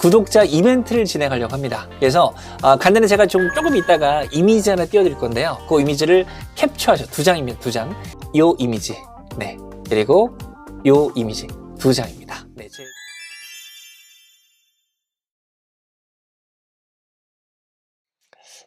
구독자 이벤트를 진행하려고 합니다. 그래서 어, 간단히 제가 좀 조금 있다가 이미지 하나 띄워드릴 건데요. 그 이미지를 캡처하셔 두 장입니다. 두 장. 요 이미지. 네. 그리고 요 이미지 두 장입니다. 네. 제...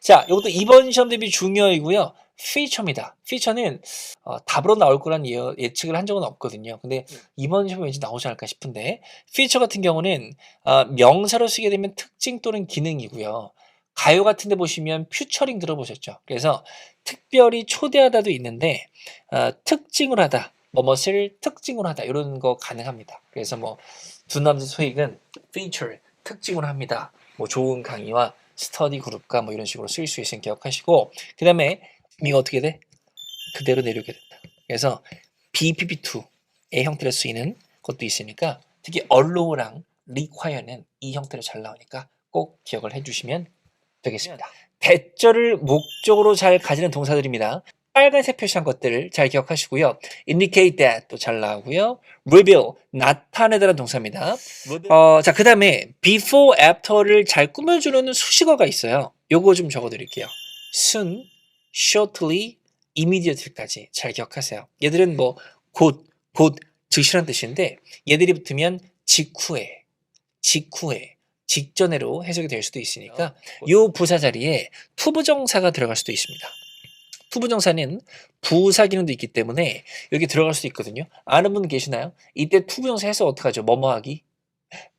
자, 이것도 이번 시험 대비 중요이고요. 피처입니다. 피처는 어, 답으로 나올 거란 예, 예측을 한 적은 없거든요. 근데 이번 시험에 왠지 나오지 않을까 싶은데 피처 같은 경우는 어, 명사로 쓰게 되면 특징 또는 기능이고요. 가요 같은 데 보시면 퓨처링 들어보셨죠? 그래서 특별히 초대하다도 있는데 어, 특징을 하다, 뭐뭇을 특징으로 하다 이런 거 가능합니다. 그래서 뭐 두 남자 소익은 feature 특징으로 합니다. 뭐 좋은 강의와 스터디 그룹과 뭐 이런 식으로 쓸수 있으니 기억하시고 그 다음에 미가 어떻게 돼? 그대로 내려오게 된다. 그래서 BPP2의 형태로 쓰이는 것도 있으니까 특히 allow랑 require는 이 형태로 잘 나오니까 꼭 기억을 해주시면 되겠습니다. 대절을 목적으로 잘 가지는 동사들입니다. 빨간색 표시한 것들을 잘 기억하시고요. indicate that 또 잘 나오고요. reveal 나타내다라는 동사입니다. 어, 자, 그 다음에 before, after를 잘 꾸며주는 수식어가 있어요. 요거 좀 적어드릴게요. soon, shortly, immediately까지 잘 기억하세요. 얘들은 뭐 곧, 곧, 즉시란 뜻인데 얘들이 붙으면 직후에, 직후에, 직전에로 해석이 될 수도 있으니까 요 부사 자리에 투부정사가 들어갈 수도 있습니다. 투부정사는 부사 기능도 있기 때문에 여기 들어갈 수도 있거든요. 아는 분 계시나요? 이때 투부정사 해서 어떡하죠? 뭐뭐하기?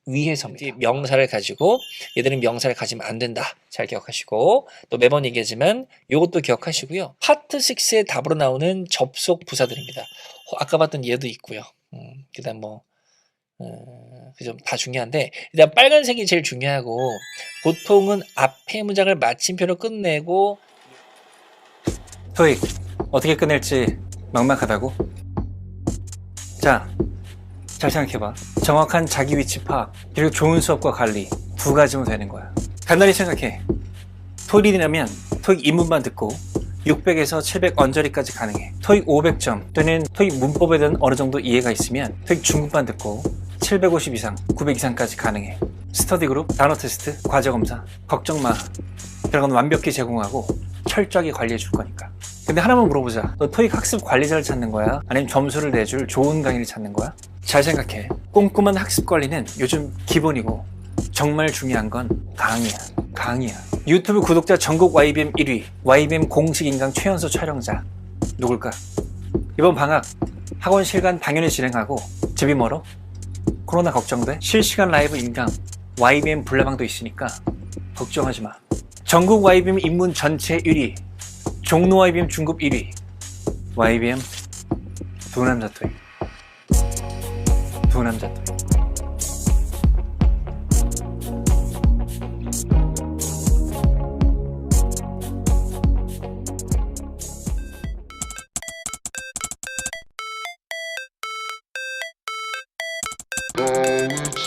위해서입니다. 명사를 가지고 얘들은 명사를 가지면 안 된다. 잘 기억하시고 또 매번 얘기하지만 이것도 기억하시고요. 파트 6의 답으로 나오는 접속 부사들입니다. 어, 아까 봤던 얘도 있고요. 음, 그다음 뭐 어, 그좀 다 중요한데 일단 빨간색이 제일 중요하고 보통은 앞에 문장을 마침표로 끝내고 토익 어떻게 끝낼지 막막하다고? 자, 잘 생각해봐. 정확한 자기 위치 파악, 그리고 좋은 수업과 관리 두 가지면 되는 거야. 간단히 생각해. 토익이라면 토익 입문만 듣고 600에서 700 언저리까지 가능해. 토익 500점 또는 토익 문법에 대한 어느 정도 이해가 있으면 토익 중급반 듣고 750 이상, 900 이상까지 가능해. 스터디 그룹, 단어 테스트, 과제 검사, 걱정 마. 그런 건 완벽히 제공하고 철저하게 관리해 줄 거니까. 근데 하나만 물어보자. 너 토익 학습 관리자를 찾는 거야? 아니면 점수를 내줄 좋은 강의를 찾는 거야? 잘 생각해. 꼼꼼한 학습 관리는 요즘 기본이고 정말 중요한 건 강의야. 강의야. 유튜브 구독자 전국 YBM 1위, YBM 공식 인강 최연소 촬영자. 누굴까? 이번 방학 학원 실간 당연히 진행하고 집이 멀어? 코로나 걱정돼? 실시간 라이브 인강 YBM 불나방도 있으니까 걱정하지 마. 전국 YBM 입문 전체 1위, 종로 YBM 중급 1위, YBM 두 남자 토익. 두 남자 토익.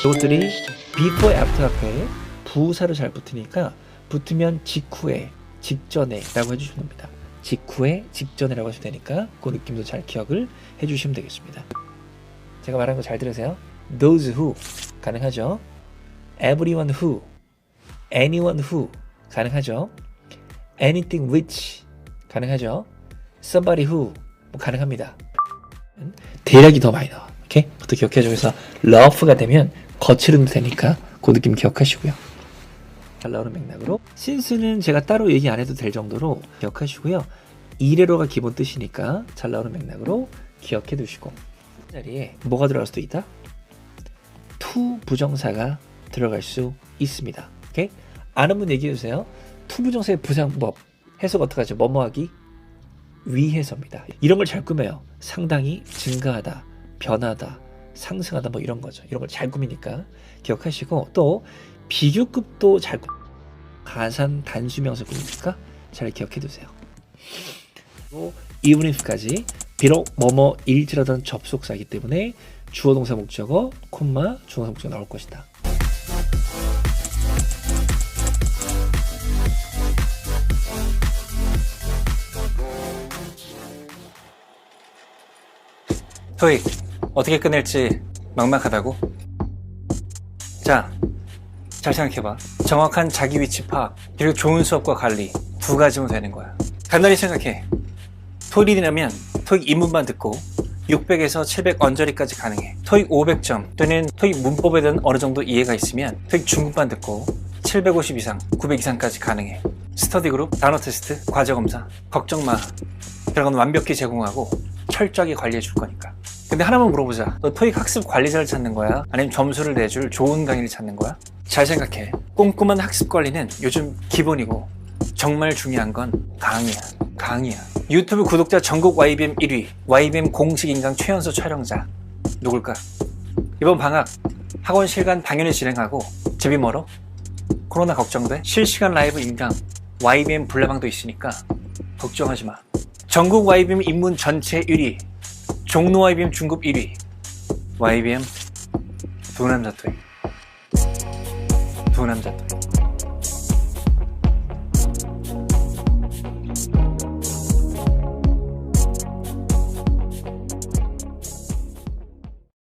이것들이 before, after 앞에 부사로 잘 붙으니까 붙으면 직후에, 직전에 라고 해주시면 됩니다. 직후에, 직전에 라고 하시면 되니까 그 느낌도 잘 기억을 해주시면 되겠습니다. 제가 말한 거 잘 들으세요. Those who 가능하죠. Everyone who, anyone who 가능하죠. Anything which 가능하죠. Somebody who 뭐 가능합니다. 대략이 더 많이 나와. 오케이? 그것도 기억해줘. 그래서 러프가 되면 거칠음도 되니까 그 느낌 기억하시고요. 잘 나오는 맥락으로 신스는 제가 따로 얘기 안 해도 될 정도로 기억하시고요. 이래로가 기본 뜻이니까 잘 나오는 맥락으로 기억해 두시고 이 자리에 뭐가 들어갈 수도 있다? 투 부정사가 들어갈 수 있습니다. 오케이? 아는 분 얘기해 주세요. 투 부정사의 부상법 해석 어떡하죠? 뭐뭐하기 위해서입니다. 이런 걸 잘 꾸며요. 상당히 증가하다, 변하다, 상승하다 뭐 이런 거죠. 이런 걸 잘 꾸미니까 기억하시고 또 비교급도 잘 꾸... 가산 단수명사 꾸미니까 잘 기억해 두세요. 그리고 if까지 비록 뭐뭐 일지라던 접속사이기 때문에 주어 동사 목적어 콤마 주어 동사 목적어 나올 것이다. 토익 어떻게 끝낼지 막막하다고? 자, 잘잘 생각해봐. 정확한 자기 위치 파악, 그리고 좋은 수업과 관리 두 가지면 되는 거야. 간단히 생각해. 토익이라면 토익 입문만 듣고 600에서 700 언저리까지 가능해. 토익 500점 또는 토익 문법에 대한 어느 정도 이해가 있으면 토익 중급만 듣고 750 이상, 900 이상까지 가능해. 스터디 그룹, 단어 테스트, 과제 검사, 걱정 마. 그런 건 완벽히 제공하고 철저하게 관리해 줄 거니까. 근데 하나만 물어보자. 너 토익 학습 관리자를 찾는 거야? 아니면 점수를 내줄 좋은 강의를 찾는 거야? 잘 생각해. 꼼꼼한 학습 관리는 요즘 기본이고 정말 중요한 건 강의야. 강의야. 유튜브 구독자 전국 YBM 1위, YBM 공식 인강 최연소 촬영자. 누굴까? 이번 방학 학원 실간 당연히 진행하고 집이 멀어? 코로나 걱정돼? 실시간 라이브 인강 YBM 불나방도 있으니까 걱정하지 마. 전국 YBM 입문 전체 1위, 종로 YBM 중급 1위, YBM 두남자 토익. 두남자 토익.